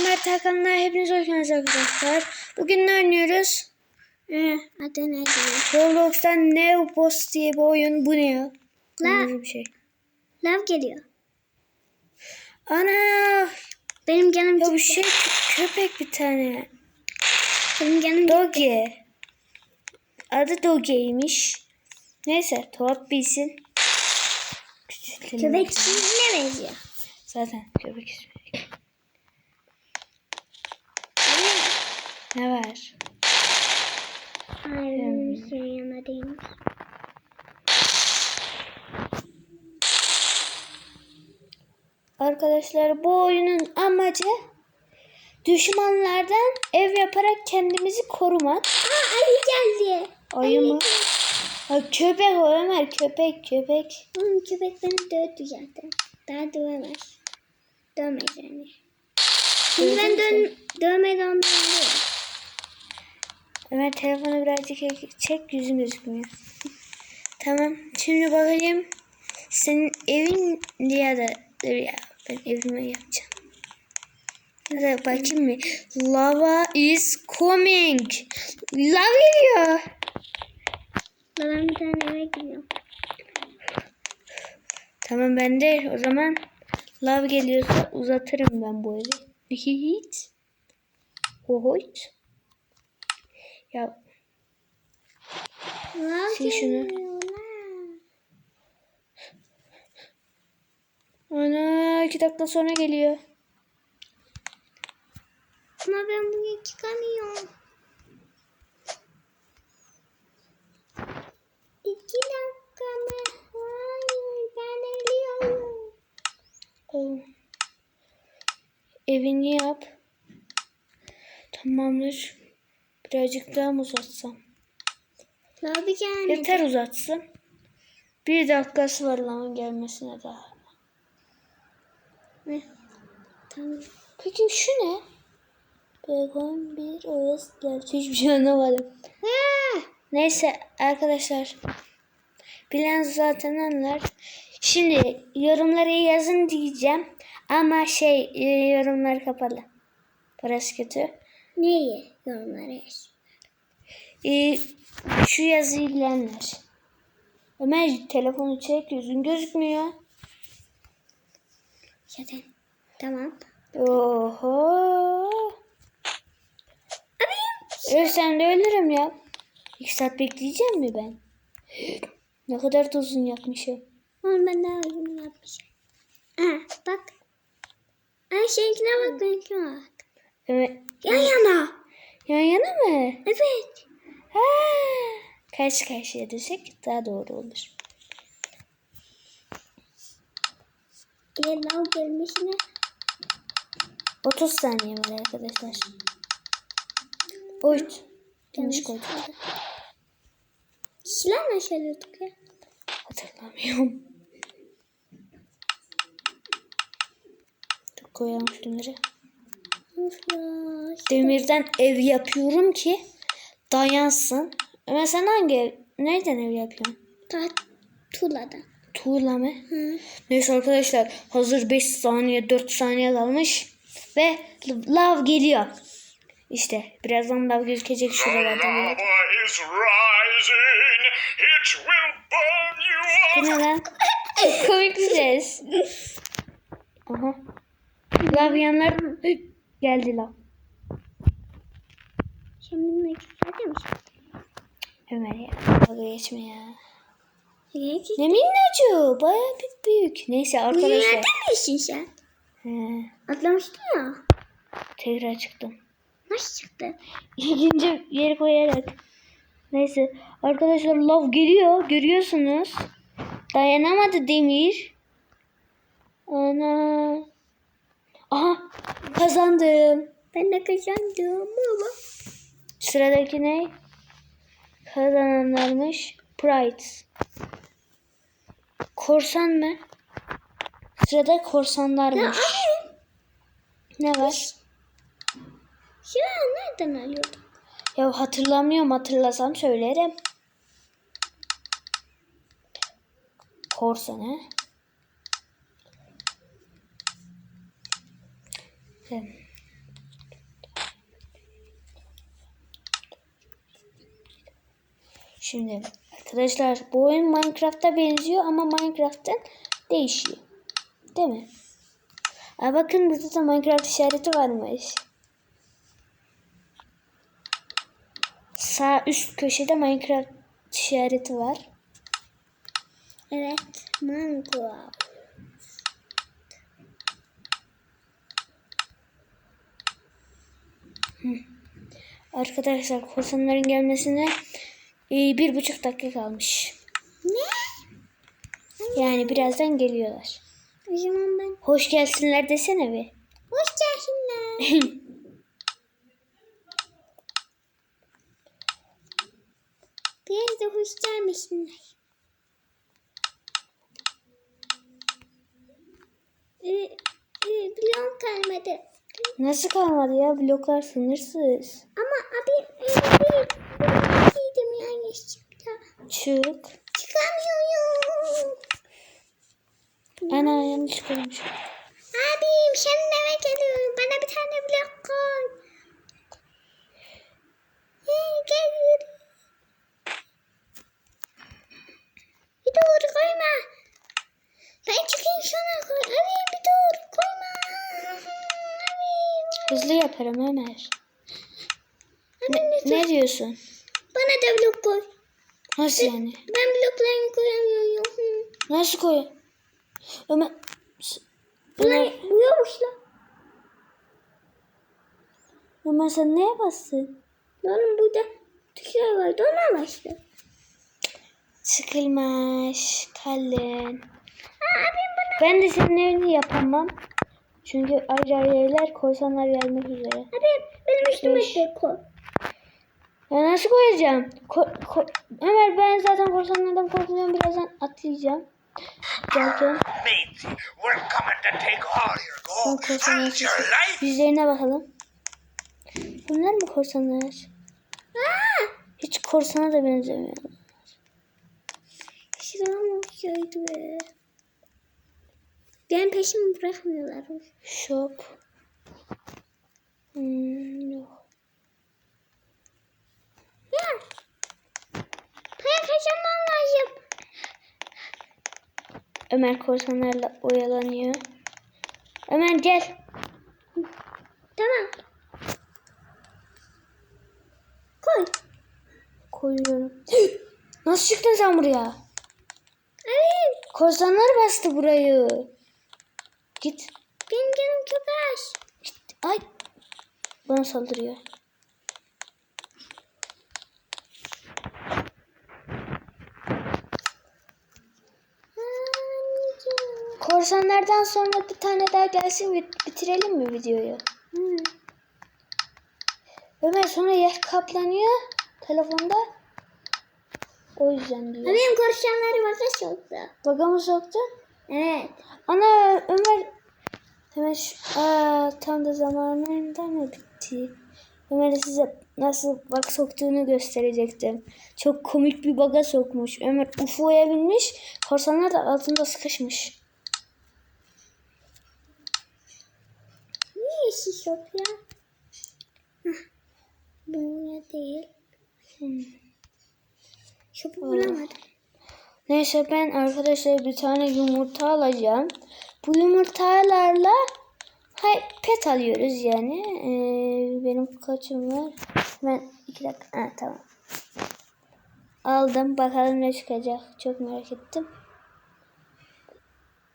Ömer Tarkan'la hepiniz hoş geldiniz arkadaşlar. Bugün ne oynuyoruz? Ee, adı neydi? Roblox'tan Neo Boss diye bir oyun. Bu ne ya? Kırmızı bir şey. Lav geliyor. Ana! Benim canım Ya çıktı. şey köpek bir tane. Benim canım. Doge. Adı Doge'ymiş. Neyse tuhaf bilsin. Köpek ne benziyor? Zaten köpek ismi. Ne var? Hayır benim senin yanına değilmiş. Arkadaşlar bu oyunun amacı düşmanlardan ev yaparak kendimizi korumak. Aa ayı geldi. Ayı mı? Ha, köpek o Ömer köpek köpek. Oğlum köpek beni dövdü zaten. Daha dövemez. Dövmez yani. Şimdi ben dön dövmeden dövüyorum. Ömer telefonu birazcık çek, yüzün gözükmüyor. tamam şimdi bakayım. Senin evin ya da dur ya ben evimi yapacağım. Hadi bakayım mı? Lava is coming. Lava geliyor. Babam bir tane eve gidiyor. Tamam ben de o zaman lav geliyorsa uzatırım ben bu evi. Hiç. Hohoyt. Ya Sil şunu. ana iki dakika sonra geliyor. Ama ben bugün çıkamıyorum. İki dakika mı? Hayır ben ölüyorum. Oh. Evini yap. Tamamdır. Birazcık daha mı uzatsam? Bir tane. Yeter uzatsın. Bir dakikası var lavın gelmesine daha. Ne? Tamam. Peki şu ne? Begon bir OS geldi. Hiçbir şey anlamadım. Ha! Neyse arkadaşlar. Bilen zaten anlar. Şimdi yorumları yazın diyeceğim. Ama şey e, yorumlar kapalı. Parası kötü. Neyi? Yorumlara yaz. E, şu yazıyı bilenler. Ömer telefonu çek yüzün gözükmüyor. Zaten. Tamam. Oho. Ölsem de ölürüm ya. İki saat bekleyeceğim mi ben? Ne kadar da uzun yapmışım. Oğlum ben daha uygun yapmışım. Ha bak. Ay seninkine bak benimkine bak. Ömer, Yan yana. yan yana mı? Evet. Ha, karşı karşıya desek daha doğru olur. Gel lav gelmesine. 30 saniye var arkadaşlar. Oy. Yanlış koydum. Silah nasıl alıyorduk ya? Hatırlamıyorum. Dur koyalım şunları. Demirden ev yapıyorum ki dayansın. Ömer sen hangi ev? Nereden ev yapıyorsun? Ta tuğladan. Tuğla mı? Hı. Neyse arkadaşlar hazır 5 saniye 4 saniye kalmış. Ve lav geliyor. İşte birazdan lav gözükecek şuralarda. Lava is rising. It will burn you Bu ne lan? Çok komik bir ses. Aha. Lav yanlar geldi lav. Sen bilmek ister misin? Ömer ya. Dalga geçme ya. Ne minnocu. Baya büyük büyük. Neyse arkadaşlar. nerede misin sen? He, Atlamıştın ya. tekrar çıktım. Nasıl çıktı? İkinci yeri koyarak. Neyse arkadaşlar lav geliyor. Görüyorsunuz. Dayanamadı demir. Ana. Aha kazandım. Ben de kazandım baba. Sıradaki ne? Kazananlarmış. Pride. Korsan mı? Sırada korsanlarmış. Ne var? Silah nereden alıyordun? Ya hatırlamıyorum hatırlasam söylerim. Korsan ha? Evet. Şimdi arkadaşlar bu oyun Minecraft'a benziyor ama Minecraft'tan değişiyor. Değil mi? Aa, bakın burada da Minecraft işareti varmış. Sağ üst köşede Minecraft işareti var. Evet. Mango. Arkadaşlar korsanların gelmesine bir buçuk dakika kalmış. Ne? Yani birazdan geliyorlar. O zaman ben Hoş gelsinler desene bir. hoş geldinler. Biraz da hoş gelmişsinler. Ee, e, blok kalmadı. Nasıl kalmadı ya? Bloklar sınırsız. Ama abi öyle bir blok giydim yanlışlıkla. Çık. Çıkamıyorum. Ana yanlış koymuş. Abim senin eve geliyorum. Bana bir tane blok koy. Hey, gel yürü. Bir koyma. Ben çıkayım koy. Abim bir dur koyma. Abim. Hızlı yaparım Ömer. Abim lütfen. Ne diyorsun? Bana da blok koy. Nasıl yani? Ben bloklarımı koyamıyorum. Nasıl koy? Ömer... Bunlar Ömer, buyurmuş lan. Ömer sen neye bastın? Oğlum burada tuşlar var. Ona başla. Sıkılmış. Kalın. Ben de senin evini yapamam. Çünkü ayrı ayrı evler korsanlar gelmek üzere. Abim benim üstüme de koy. Ya nasıl koyacağım? Ko- ko- Ömer ben zaten korsanlardan korkuyorum. Birazdan atlayacağım. Son korsanlar life. Yüzlerine bakalım. Bunlar mı korsanlar? Hiç korsana da benzemiyor. Şuram olsaydı be. Benim peşimi bırakmıyorlar. Shop. Hmm, yok. Ömer korsanlarla oyalanıyor. Ömer gel. Tamam. Koy. Koyuyorum. Nasıl çıktın sen buraya? Abim Korsanlar bastı burayı. Git. benim canım çok az. Ay. Bana saldırıyor. Korsanlardan sonra bir tane daha gelsin bit- bitirelim mi videoyu? Hı. Ömer sonra yer kaplanıyor telefonda. O yüzden diyor. Abim korşanları baka soktu. Baga mı soktu? Evet. Ana Ömer hemen şu, aa, tam da zamanında mı bitti? Ömer de size nasıl bak soktuğunu gösterecektim. Çok komik bir baga sokmuş. Ömer UFO'ya binmiş. Korsanlar da altında sıkışmış. Yeşil şok ya? Hah. Bu ya değil. Hmm. Şopu bulamadım. Neyse ben arkadaşlar bir tane yumurta alacağım. Bu yumurtalarla hay, pet alıyoruz yani. Ee, benim kaçım var? Ben iki dakika. Ha, tamam. Aldım. Bakalım ne çıkacak. Çok merak ettim.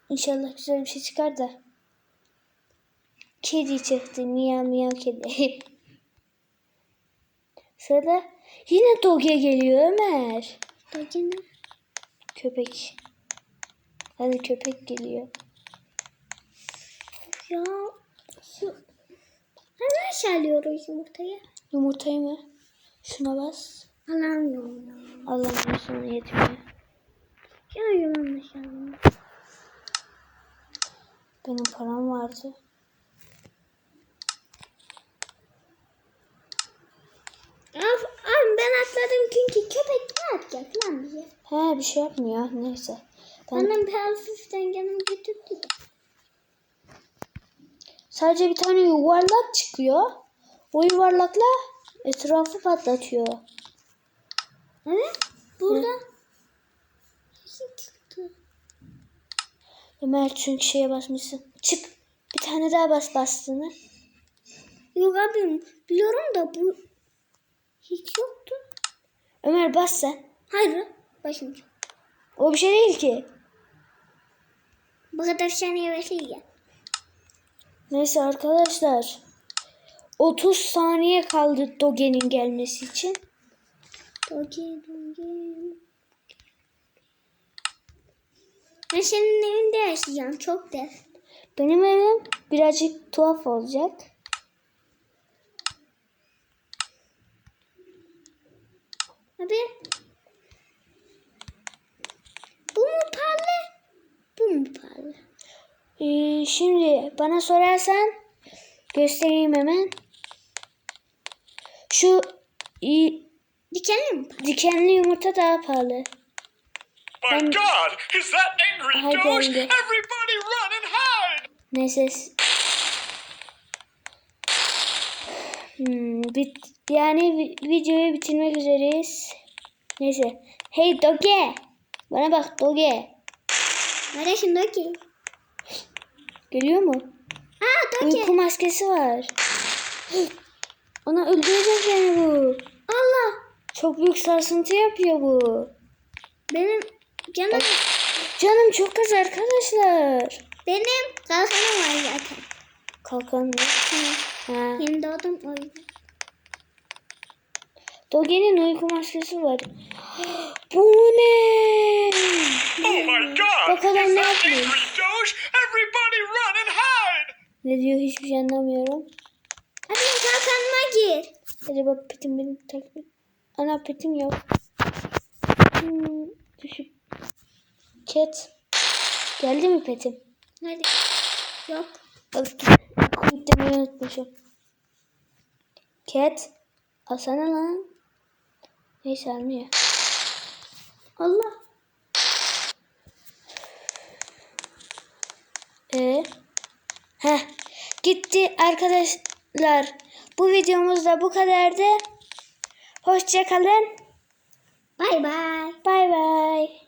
İnşallah güzel bir şey çıkar da. Kedi çıktı. Miyav miyav kedi. Sırada yine Doge geliyor Ömer. Dacını. Köpek. Hadi köpek geliyor. Ya şu hemen aşağılıyoruz yumurtayı. Yumurtayı mı? Şuna bas. Alamıyorum ya. Alamıyorsun yetmiyor. Ya yumurta aşağılıyor. Benim param vardı. Of, abi ben atladım çünkü köpek ne yapacak lan bize? He bir şey yapmıyor. Neyse. Ben Bana bir hafiften canım götürdü de. sadece bir tane yuvarlak çıkıyor. O yuvarlakla etrafı patlatıyor. Evet. Burada. Çıktı. Ömer çünkü şeye basmışsın. Çık. Bir tane daha bas bastığını. Yok abim biliyorum da bu hiç yoktu. Ömer bas sen. Hayır. Başım. O bir şey değil ki. Bu kadar saniye bekliyor. Neyse arkadaşlar. 30 saniye kaldı Doge'nin gelmesi için. Doge doge. Ben senin evinde yaşayacağım. Çok der. Benim evim birazcık tuhaf olacak. Abi. Bu mu pahalı? Bu mu pahalı? Ee, şimdi bana sorarsan göstereyim hemen. Şu i- Dikenli mi pahalı? dikenli yumurta daha pahalı. My God, is that angry I Doge? Everybody run and hide! Neyse. Hmm, bit yani vi- videoyu bitirmek üzereyiz. Neyse. Hey Doge. Bana bak Doge. Neresin Doge? Geliyor mu? Aa Doge. Uyku maskesi var. Ona öldürecek beni bu. Allah. Çok büyük sarsıntı yapıyor bu. Benim canım. Canım çok az arkadaşlar. Benim kalkanım var zaten. Kalkan mı? Ha. Yeni doğdum o yüzden. Doge'nin uyku maskesi var. Bu ne? Oh my God! Bakalım ne yapıyor? angry Doge? Everybody run and hide! Ne diyor hiçbir şey anlamıyorum. Hadi kalkanıma gir. Acaba petim benim takip. Ana petim yok. Hmm, düşük. Cat. Geldi mi petim? Hadi. Yok. Demeyi unutmuşum. Cat. Alsana lan. Neyse almıyor. Allah. Ee? Heh. Gitti arkadaşlar. Bu videomuz da bu kadardı. Hoşça kalın. Bay bay. Bay bay.